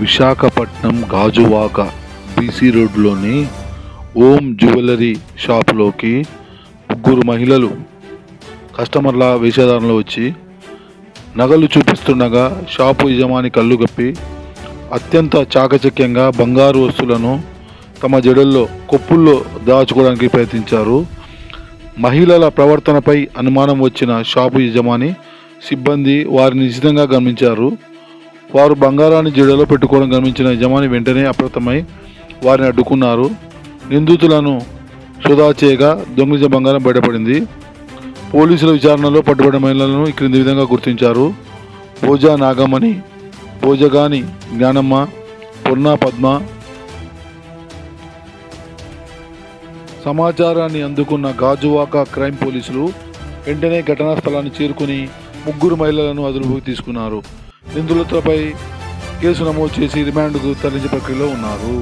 Visakhapatnam Gajuwaka BC రోడ్లోని ఓం jewellery షాపులోకి ముగ్గురు మహిళలు కస్టమర్ల వేషధారణలో వచ్చి నగలు చూపిస్తుండగా షాపు యజమాని కళ్ళు గప్పి అత్యంత చాకచక్యంగా బంగారు వస్తువులను తమ జడల్లో కొప్పుల్లో దాచుకోవడానికి ప్రయత్నించారు. మహిళల ప్రవర్తనపై అనుమానం వచ్చిన షాపు యజమాని సిబ్బంది వారిని నిశ్చితంగా గమనించారు. వారు బంగారాన్ని జడలో పెట్టుకోవడం గమనించిన యజమాని వెంటనే అప్రమత్తమై వారిని అడ్డుకున్నారు. నిందితులను సోదా చేయగా దొంగిలించిన బంగారం బయటపడింది. పోలీసుల విచారణలో పట్టుబడిన మహిళలను క్రింది విధంగా గుర్తించారు. పూజా నాగమణి పూజగాని జ్ఞానమ్మ పొన్నా పద్మ సమాచారాన్ని అందుకున్న గాజువాక క్రైమ్ పోలీసులు వెంటనే ఘటనా స్థలాన్ని చేరుకుని ముగ్గురు మహిళలను అదుపులోకి తీసుకున్నారు. నిందితులపై కేసు నమోదు చేసి రిమాండ్కు తరలించే ప్రక్రియలో ఉన్నారు.